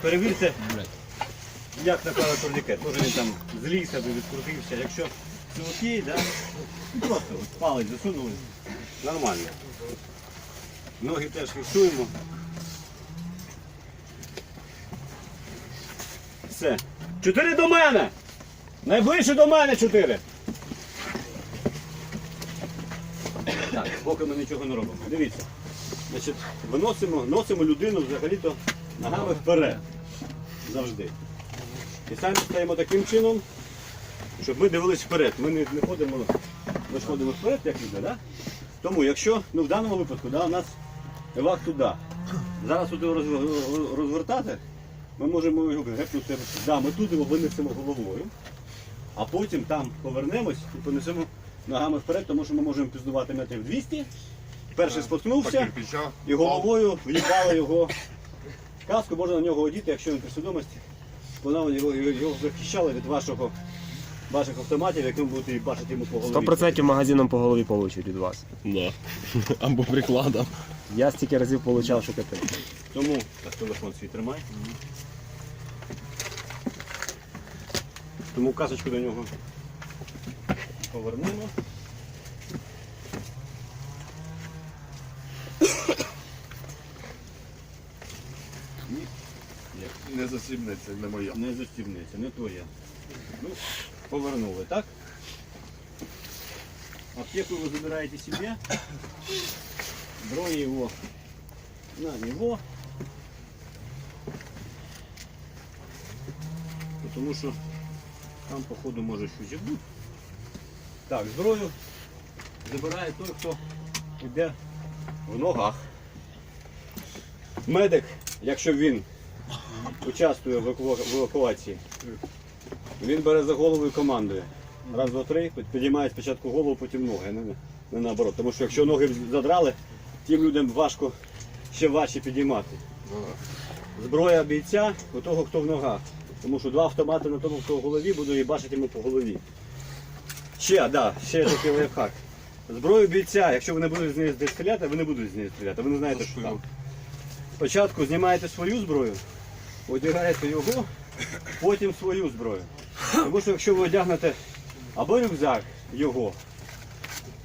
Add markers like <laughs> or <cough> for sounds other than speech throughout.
Перевірте, як наклали турнікет. Може він там або відкрутився. Якщо окей, да? ну, просто палець засунули. Нормально. Ноги теж фіксуємо. Все. Чотири до мене! Найближче до мене чотири. Так, поки ми нічого не робимо. Дивіться. Значить, виносимо, носимо людину взагалі-то ногами вперед. Завжди. І самі стаємо таким чином, щоб ми дивились вперед. Ми не, не ходимо, ми ж ходимо вперед, як люди, да? Тому якщо, ну в даному випадку, да, у нас евак туди. Зараз тут його розв- розвертати, ми можемо його гепнути. Да, ми тут його винесемо головою, а потім там повернемось і понесемо ногами вперед, тому що ми можемо піздувати метрів 200. Перший По споткнувся і головою в'їбали його каску, можна на нього одіти, якщо він при свідомості. Вона його, його захищала від вашого, ваших автоматів, як ви будете бачити йому по голові. 100% магазином по голові получать від вас. Да. <laughs> Або прикладом. Я стільки разів получав, що капець. Тому так, телефон свій тримай. Тому касочку до нього повернемо. Не засібнеться, не моя. Не застібнеться, не твоя. Ну, повернули, так? Аптеку вы забираете себе. Брони его на него. Потому що там, походу, може щось бути. Так, зброю забирає той, хто йде в ногах. Медик, якщо він участвує в евакуації. Він бере за голову і командує. Раз, два, три, підіймає спочатку голову, потім ноги, не, не наоборот. Тому що якщо ноги задрали, тим людям важко ще важче підіймати. Зброя бійця у того, хто в ногах. Тому що два автомати на тому, хто в голові, буду і бачити йому по голові. Ще, да, ще такий лайфхак. Зброю бійця, якщо ви не будете з неї стріляти, ви не будете з неї стріляти, ви не знаєте, що там. Спочатку знімаєте свою зброю, одягаєте його, потім свою зброю. Тому що якщо ви одягнете або рюкзак його,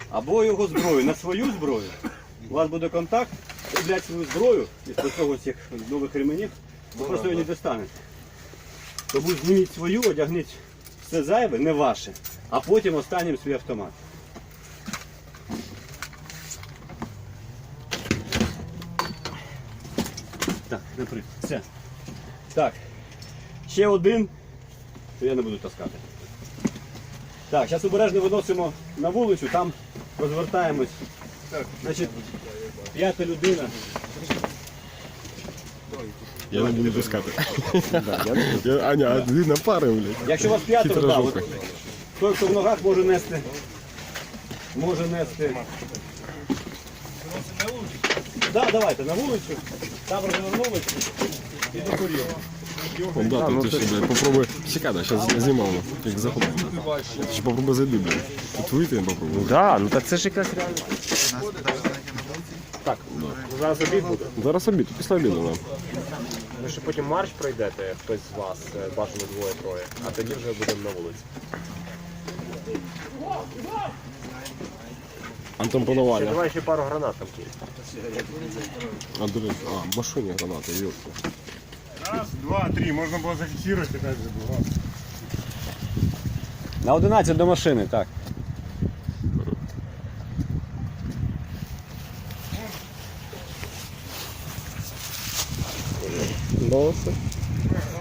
або його зброю на свою зброю, у вас буде контакт, блядь, свою зброю із цього цих нових ременів, ви просто її не достанете. Тому зніміть свою, одягніть все зайве, не ваше, а потім останнім свій автомат. Так, наприклад. Все. Так. Ще один. То я не буду таскати. Так, зараз обережно виносимо на вулицю, там розвертаємось. Значить, п'ята людина. Я не буду пускати. Я, Аня, а ти на пари, блядь. Якщо вас п'ятеро, да, от, той, хто в ногах може нести. Може нести. Так, да, давайте на вулицю, там розвернулись курів. Вон, да, тут ти ще, блядь, попробуй. Чекай, да, зараз знімав, як заходимо. Ти ще попробуй зайди, блядь. Тут вийти я попробую. Да, ну так це ж якраз реально. Так, зараз обід буде. Зараз обід, після обіду, да. Ви ще потім марш пройдете, хтось з вас, е, бажано двоє-троє, а тоді вже будемо на вулиці. Антон Ще Пановаря. давай ще пару гранат там кинь. А, до а, в машині гранати, йопта. Раз, два, три. Можно было зафиксировать, опять же, было. На 11 до машини, так. Все.